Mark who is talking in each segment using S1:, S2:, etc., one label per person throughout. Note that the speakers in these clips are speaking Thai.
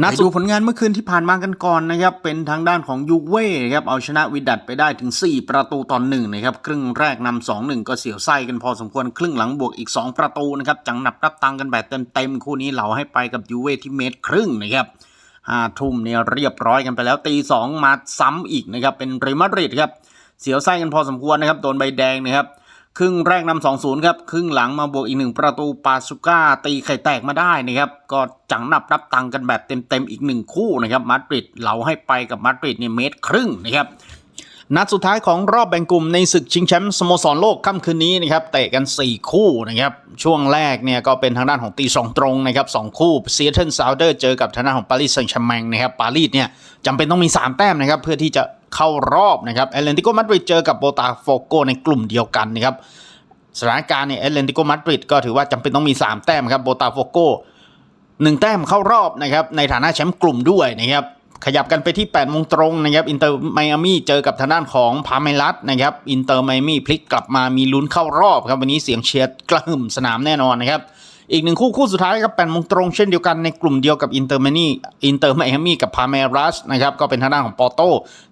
S1: นัดดูผลงานเมื่อคืนที่ผ่านมากันก่อนนะครับ เป็นทางด้านของยูเว่ครับเอาชนะวิดัดไปได้ถึง 4 ประตูต่อหนึ่งนะครับ ครึ่งแรกนำ2 1 ก็เสียวไส้กันพอสมควร ครึ่งหลังบวกอีก 2 ประตูนะครับ จังหนับรับตังกันแบบเต็มๆ คู่นี้เหลาให้ไปกับยูเว่ที่เมตรครึ่งนะครับห้าทุ่มเนี่ยเรียบร้อยกันไปแล้วตีสองมาซ้ำอีกนะครับ เป็นเรอัลมาดริดครับ เสียวไส้กันพอสมควรนะครับ โดนใบแดงนะครับ ครึ่งแรกนำสองศูนย์ครับ ครึ่งหลังมาบวกอีกหนึ่งประตูปาสุก้าตีไข่แตกมาได้นะครับ ก็จังหนับรับตังกันแบบเต็มๆอีกหนึ่งคู่นะครับมาดริดเหลาให้ไปกับมาดริดเนี่ยเมตรครึ่งนะครับนัดสุดท้ายของรอบแบ่งกลุ่มในศึกชิงแชมป์สโมสรโลกค่ำคืนนี้นะครับเตะกัน 4 คู่นะครับช่วงแรกเนี่ยก็เป็นทางด้านของตีสองตรงนะครับสองคู่เซียเทิลซาวเดอร์เจอกับทางด้านของปารีสแซงต์แชร์แมงนะครับปารีสเนี่ยจำเป็นต้องมี 3 แต้มนะครับเพื่อที่จะ เข้ารอบนะครับแอตเลนติโกมาดริดเจอกับโบตาโฟโกในกลุ่มเดียวกันนะครับสถานการณ์เนี่ยแอตเลนติโกมาดริดก็ถือว่าจำเป็นต้องมี 3 แต้มครับโบตาโฟโกหนึ่งแต้มเข้ารอบนะครับในฐานะแชมป์กลุ่มด้วยนะครับขยับกันไปที่8โมงตรงนะครับอินเตอร์ไมอามี่เจอกับทางด้านของพาเมลัสนะครับอินเตอร์ไมอามี่พลิกกลับมามีลุ้นเข้ารอบครับวันนี้เสียงเชียร์กระหึ่มสนามแน่นอนนะครับ อีกหนึ่งคู่คู่สุดท้ายครับแปดโมงตรงเช่นเดียวกันในกลุ่มเดียวกับอินเตอร์มนี่อินเตอร์ไมอามี่กับพาเมรัสนะครับก็เป็นทางด้านของปอโต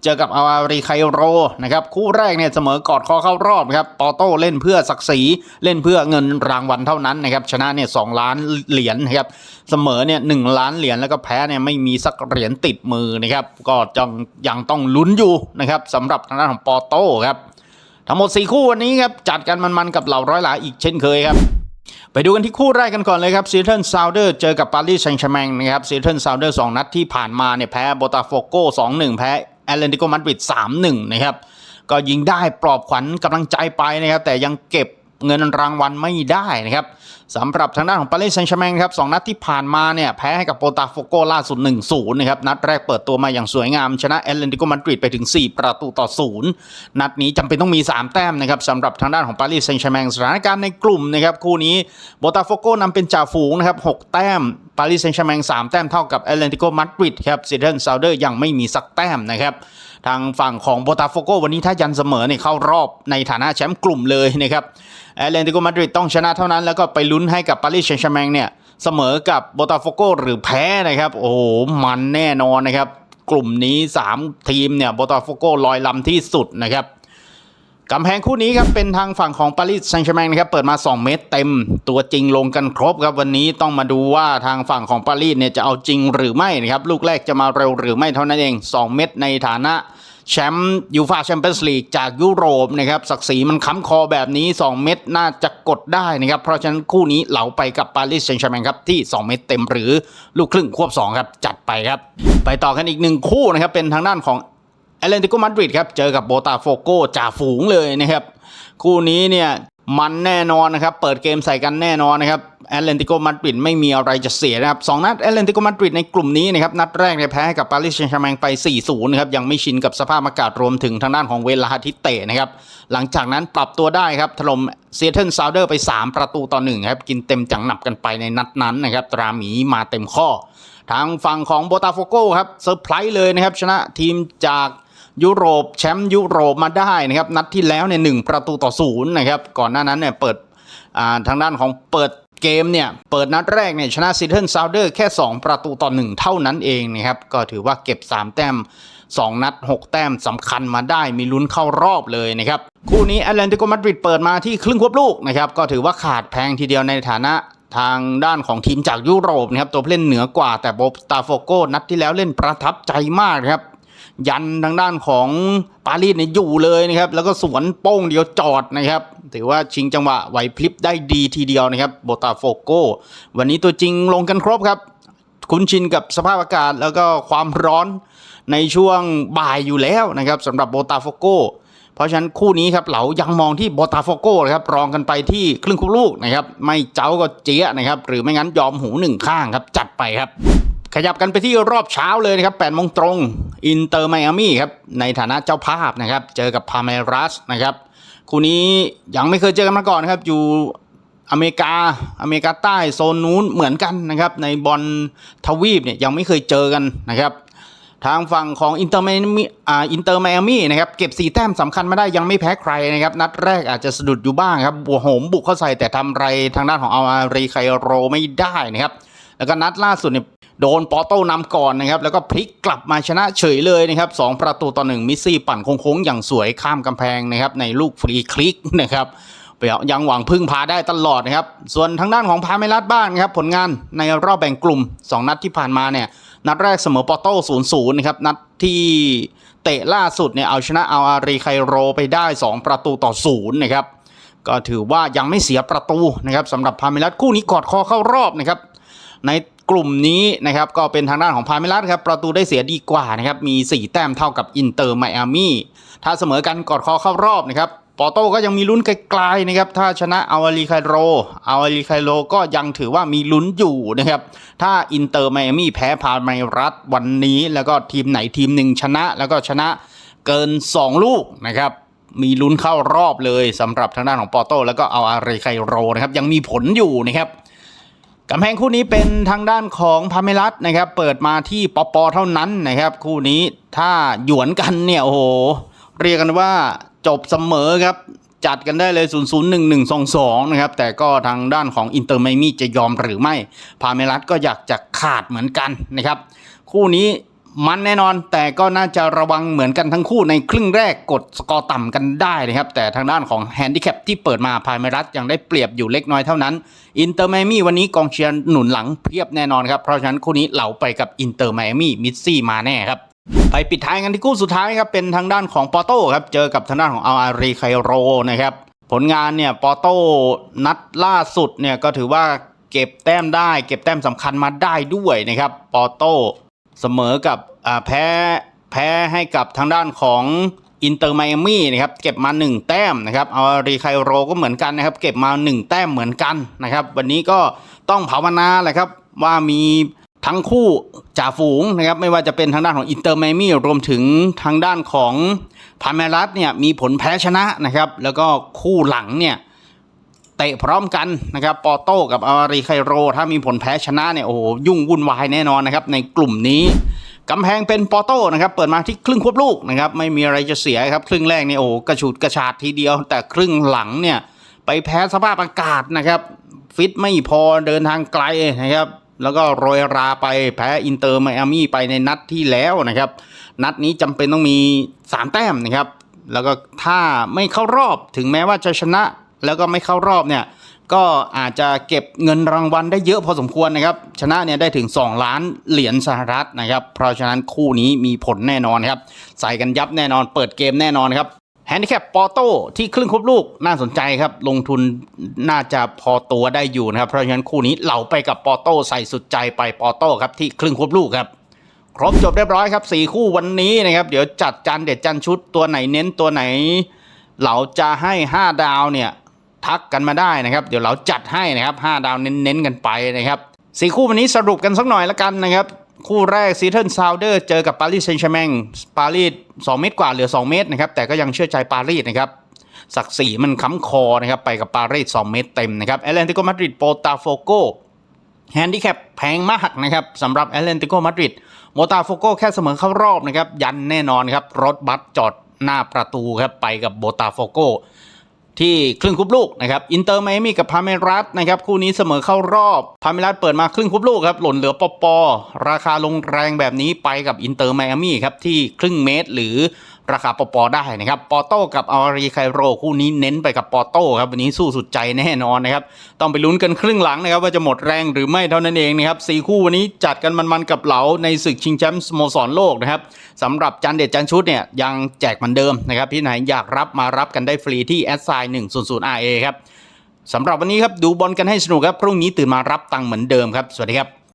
S1: เจอกับอาริไคโรนะครับคู่แรกเนี่ยเสมอกอดคอเข้ารอบครับปอโตเล่นเพื่อศักดิ์ศรีเล่นเพื่อเงินรางวัลเท่านั้นนะครับชนะเนี่ยสล้านเหรียญนะครับเสมอเนี่ยหล้านเหรียญแล้วก็แพ้เนี่ยไม่มีสักเหรียญติดมือนะครับก็ยังยังต้องลุ้นอยู่นะครับสำหรับทางด้านของปอโตครับทั้งหมด 4 คู่วันนี้ครับจัดกันมันๆกับเหล่าร้อยหลาอีกเช่นเคยครับ ไปดูกันที่คู่แรกกันก่อนเลยครับซีเทิลซาวเดอร์เจอกับปารีสแซงต์แชร์แมงนะครับซีเทิลซาวเดอร์สองนัดที่ผ่านมาเนี่ยแพ้โบตาโฟโกสองหนึ่งแพ้แอตเลนติโกมาดริดสามหนึ่งนะครับก็ยิงได้ปลอบขวัญกำลังใจไปนะครับแต่ยังเก็บ เงินรางวัลไม่ได้นะครับสำหรับทางด้านของปารีสแซงต์แชร์แมงครับสองนัดที่ผ่านมาเนี่ยแพ้ให้กับโปตาโฟโกล่าสุด 1-0นะครับนัดแรกเปิดตัวมาอย่างสวยงาม ชนะแอตเลนติโกมาดริดไปถึง 4 ประตูต่อ 0 นัดนี้จำเป็นต้องมี 3 แต้มนะครับสำหรับทางด้านของปารีสแซงต์แชร์แมงสถานการณ์ในกลุ่มนะครับคู่นี้โบตาโฟโกนำเป็นจ่าฝูงนะครับ6แต้มปารีสแซงต์แชร์แมง3แต้มเท่ากับแอตเลนติโกมาดริดครับซิเดนซาวเดอร์ยังไม่มีสักแต้มนะครับ ทางฝั่งของโบตาโฟโกวันนี้ถ้ายันเสมอเนี่ยเข้ารอบในฐานะแชมป์กลุ่มเลยนะครับแอตเลนติโกมาดริดต้องชนะเท่านั้น แล้วก็ไปลุ้นให้กับปารีสแซงต์แชร์แมงเนี่ยเสมอกับโบตาโฟโกหรือแพ้นะครับ โอ้โห มันแน่นอนนะครับ กลุ่มนี้ 3 ทีมเนี่ยโบตาโฟโกลอยลำที่สุดนะครับ กำแพงคู่นี้ครับเป็นทางฝั่งของปารีสแซงต์แชร์แมงนะครับเปิดมา 2 เมตรเต็มตัวจริงลงกันครบครับวันนี้ต้องมาดูว่าทางฝั่งของปารีสเนี่ยจะเอาจริงหรือไม่นะครับลูกแรกจะมาเร็วหรือไม่เท่านั้นเอง 2 เม็ดในฐานะแชมป์ยูฟาแชมเปี้ยนส์ลีกจากยุโรปนะครับศักดิ์ศรีมันค้ำคอแบบนี้ 2 เม็ดน่าจะกดได้นะครับเพราะฉะนั้นคู่นี้เหลาไปกับปารีสแซงต์แชร์แมงครับที่ 2 เม็ดเต็มหรือลูกครึ่งควบ 2 ครับ จัดไปครับ ไปต่อกันอีกหนึ่งคู่นะครับเป็นทางด้านของ แอตเลนติโกมาดริดครับเจอกับโบตาโฟโกจ่าฝูงเลยนะครับ คู่นี้เนี่ยมันแน่นอนนะครับ เปิดเกมใส่กันแน่นอนนะครับแอตเลนติโกมาดริดไม่มีอะไรจะเสียนะครับสองนัดแอตเลนติโกมาดริดในกลุ่มนี้นะครับ นัดแรกเนี่ยแพ้ให้กับปารีสแซงต์แชร์แมงไป 4-0นะครับยังไม่ชินกับสภาพอากาศรวมถึงทางด้านของเวลาที่เตะนะครับ หลังจากนั้นปรับตัวได้ครับถล่มเซียเทิลซาวเดอร์ไป 3 ประตูต่อ1ครับกินเต็มจังหนับกันไปในนัดนั้นนะครับตราหมีมาเต็มข้อ ทางฝั่งของโบตาโฟโกครับเซอร์ไพรส์เลยนะครับชนะทีมจาก ยุโรปแชมป์ยุโรปมาได้นะครับนัดที่แล้วเนี่ยหนึ่งประตูต่อศูนย์นะครับก่อนหน้านั้นเนี่ยเปิดทางด้านของเปิดเกมเนี่ยเปิดนัดแรกเนี่ยชนะซิเทิลซาวเดอร์แค่ 2 ประตูต่อ 1 เท่านั้นเองนะครับก็ถือว่าเก็บ 3 แต้ม 2 นัด 6 แต้มสำคัญมาได้มีลุ้นเข้ารอบเลยนะครับคู่นี้แอตเลนติโกมาดริดเปิดมาที่ครึ่งควบลูกนะครับก็ถือว่าขาดแพงทีเดียวในฐานะทางด้านของทีมจากยุโรปนะครับตัวเล่นเหนือกว่าแต่โบตาโฟโกนัดที่แล้วเล่นประทับใจมากนะครับ ยันทางด้านของปารีสเนี่ยอยู่เลยนะครับ แล้วก็สวนโป้งเดียวจอดนะครับ ถือว่าชิงจังหวะไหวพลิบได้ดีทีเดียวนะครับโบตาโฟโกวันนี้ตัวจริงลงกันครบครับ คุ้นชินกับสภาพอากาศแล้วก็ความร้อนในช่วงบ่ายอยู่แล้วนะครับสำหรับโบตาโฟโกเพราะฉะนั้นคู่นี้ครับเหลายังมองที่โบตาโฟโกนะครับรองกันไปที่ครึ่งคู่ลูกนะครับ ไม่เจ้าก็เจ๊ยะนะครับ หรือไม่งั้นยอมหูหนึ่งข้างครับ จัดไปครับ ขยับกันไปที่รอบเช้าเลยนะครับ8โมงตรง อินเตอร์ไมอามี่ครับ ในฐานะเจ้าภาพนะครับ เจอกับพาเมรัสนะครับ คู่นี้ยังไม่เคยเจอกันมาก่อนนะครับ อยู่อเมริกา อเมริกาใต้โซนนู้นเหมือนกันนะครับ ในบอลทวีปเนี่ยยังไม่เคยเจอกันนะครับทางฝั่งของอินเตอร์ไมอามี่อ่าอินเตอร์ไมอามี่นะครับเก็บสีแต้มสำคัญมาได้ยังไม่แพ้ใครนะครับ นัดแรกอาจจะสะดุดอยู่บ้างครับบัวโหมบุกเข้าใส่แต่ทำไรทางด้านของอารีไคโรไม่ได้นะครับ แล้วก็นัดล่าสุดเนี่ยโดนปอโต้นำก่อนนะครับ แล้วก็พลิกกลับมาชนะเฉยเลยนะครับสองประตูต่อหนึ่งมิซี่ปั่นโค้งๆ อย่างสวยข้ามกำแพงนะครับในลูกฟรีคลิกนะครับยังหวังพึ่งพาได้ตลอดนะครับ ส่วนทางด้านของพาเมลัสบ้านครับผลงานในรอบแบ่งกลุ่ม 2 นัดที่ผ่านมาเนี่ยนัดแรกเสมอปอโต้0 0นย์นะครับนัดที่เตะล่าสุดเนี่ยเอาชนะเอาอารีไคโรไปได้ 2 ประตูต่อ0นะครับก็ถือว่ายังไม่เสียประตูนะครับสำหรับพาเมลัสคู่นี้กอดคอเข้ารอบนะครับ ในกลุ่มนี้นะครับก็เป็นทางด้านของพาเมลัสครับประตูได้เสียดีกว่านะครับมี 4 แต้มเท่ากับอินเตอร์ไมอามี่ถ้าเสมอกันกอดคอเข้ารอบนะครับปอโต้ก็ยังมีลุ้นไกลๆนะครับถ้าชนะอาอารีไคโรอาอารีไคโรก็ยังถือว่ามีลุ้นอยู่นะครับถ้าอินเตอร์ไมอามี่แพ้พาเมลัสวันนี้ แล้วก็ทีมไหนทีมหนึ่งชนะ แล้วก็ชนะเกิน 2 ลูกนะครับมีลุ้นเข้ารอบเลยสำหรับทางด้านของปอโต้แล้วก็เอาอารีไคโรนะครับยังมีผลอยู่นะครับ กำแพงคู่นี้เป็นทางด้านของพาเมลัสนะครับ เปิดมาที่ปอปอเท่านั้นนะครับ คู่นี้ถ้าหยวนกันเนี่ยโอ้โหเรียกกันว่าจบเสมอครับ จัดกันได้เลย 0 0 1 1 2 2 นะครับ แต่ก็ทางด้านของอินเตอร์ไมมี่จะยอมหรือไม่ พาเมลัสก็อยากจะขาดเหมือนกันนะครับ คู่นี้ มันแน่นอนแต่ก็น่าจะระวังเหมือนกันทั้งคู่ในครึ่งแรกกดสกอร์ต่ำกันได้นะครับ แต่ทางด้านของแฮนดิแคปที่เปิดมาพายเมรัสยังได้เปรียบอยู่เล็กน้อยเท่านั้นอินเตอร์ไมมี่วันนี้กองเชียร์หนุนหลังเพียบแน่นอนครับ เพราะฉะนั้นคู่นี้เหลาไปกับอินเตอร์ไมมี่มิสซี่มาแน่ครับไปปิดท้ายกันที่คู่สุดท้ายครับเป็นทางด้านของปอโต้ครับเจอกับทางด้านของอาอารีไคโรนะครับผลงานเนี่ยปอโต้นัดล่าสุดเนี่ยก็ถือว่าเก็บแต้มได้ เก็บแต้มสำคัญมาได้ด้วยนะครับปอโต้ เสมอกับแพ้แพ้ให้กับทางด้านของอินเตอร์ไมอามี่นะครับเก็บมา 1 แต้มนะครับเอารีไคโรก็เหมือนกันนะครับ เก็บมา 1 แต้มเหมือนกันนะครับ วันนี้ก็ต้องภาวนาแหละครับว่ามีทั้งคู่จ่าฝูงนะครับไม่ว่าจะเป็นทางด้านของอินเตอร์ไมอามี่รวมถึงทางด้านของพาเมรัสเนี่ยมีผลแพ้ชนะนะครับ แล้วก็คู่หลังเนี่ย เตะพร้อมกันนะครับปอโต้กับอารีไคโร ถ้ามีผลแพ้ชนะเนี่ยโอ้โหยุ่งวุ่นวายแน่นอนนะครับในกลุ่มนี้กำแพงเป็นปอโต้นะครับเปิดมาที่ครึ่งควบลูกนะครับไม่มีอะไรจะเสียครับครึ่งแรกเนี่ยโอ้กระฉูดกระชาดทีเดียว แต่ครึ่งหลังเนี่ยไปแพ้สภาพอากาศนะครับฟิตไม่พอเดินทางไกลนะครับแล้วก็โรยราไปแพ้อินเตอร์ไมอามี่ไปในนัดที่แล้วนะครับ นัดนี้จำเป็นต้องมี 3 แต้มนะครับ แล้วก็ถ้าไม่เข้ารอบถึงแม้ว่าจะชนะ แล้วก็ไม่เข้ารอบเนี่ยก็อาจจะเก็บเงินรางวัลได้เยอะพอสมควรนะครับ ชนะเนี่ยได้ถึง 2 ล้านเหรียญสหรัฐนะครับ เพราะฉะนั้นคู่นี้มีผลแน่นอนครับ ใส่กันยับแน่นอน เปิดเกมแน่นอนครับแฮนดิแคปปอโต้ที่ครึ่งครบลูกน่าสนใจครับ ลงทุนน่าจะพอตัวได้อยู่นะครับ เพราะฉะนั้นคู่นี้เหลาไปกับปอโต้ใส่สุดใจไปปอโต้ครับที่ครึ่งครบลูกครับครบจบเรียบร้อยครับสี่คู่วันนี้นะครับ เดี๋ยวจัดจานเด็ดจานชุดตัวไหนเน้นตัวไหนเราจะให้ 5 ดาวเนี่ย ทักกันมาได้นะครับ เดี๋ยวเราจัดให้นะครับ 5 ดาวเน้นๆกันไปนะครับสี่คู่วันนี้สรุปกันสักหน่อยละกันนะครับ คู่แรกซีเทิลซาวเดอร์เจอกับปารีสเซงต์แชร์แมงปารีส2เมตรกว่าเหลือ 2 เมตรนะครับ แต่ก็ยังเชื่อใจปารีสนะครับศักดิ์ศรีมันค้ำคอนะครับไปกับปารีส2เมตรเต็มนะครับแอตเลนติโกมาดริดโปตาโฟโกแฮนดิแคปแพงมากนะครับสำหรับแอตเลนติโกมาดริดโมตาโฟโกแค่เสมอเข้ารอบนะครับ ยันแน่นอนครับ รถบัสจอดหน้าประตูครับไปกับโบตาโฟโก ที่ครึ่งคุบลูกนะครับอินเตอร์ไมอามี่กับพาเมรัสนะครับคู่นี้เสมอเข้ารอบพาเมรัสเปิดมาครึ่งคุบลูกครับหล่นเหลือปอปอราคาลงแรงแบบนี้ไปกับอินเตอร์ไมอามี่ครับที่ครึ่งเมตรหรือ ราคาปอปอได้นะครับปอโต้กับอารีไคโรคู่นี้เน้นไปกับปอโต้ครับวันนี้สู้สุดใจแน่นอนนะครับต้องไปลุ้นกันครึ่งหลังนะครับว่าจะหมดแรงหรือไม่เท่านั้นเองนะครับสี่คู่วันนี้จัดกันมันๆกับเหลาในศึกชิงแชมป์สโมสรโลกนะครับสำหรับจันเด็ดจันชุดเนี่ยยังแจกเหมือนเดิมนะครับที่ไหนอยากรับมารับกันได้ฟรีที่แอดไซน์หนึ่งศูนย์ศูนย์อาร์เอครับสำหรับวันนี้ครับดูบอลกันให้สนุกครับพรุ่งนี้ตื่นมารับตังค์เหมือนเดิมครับสวัสดีครับ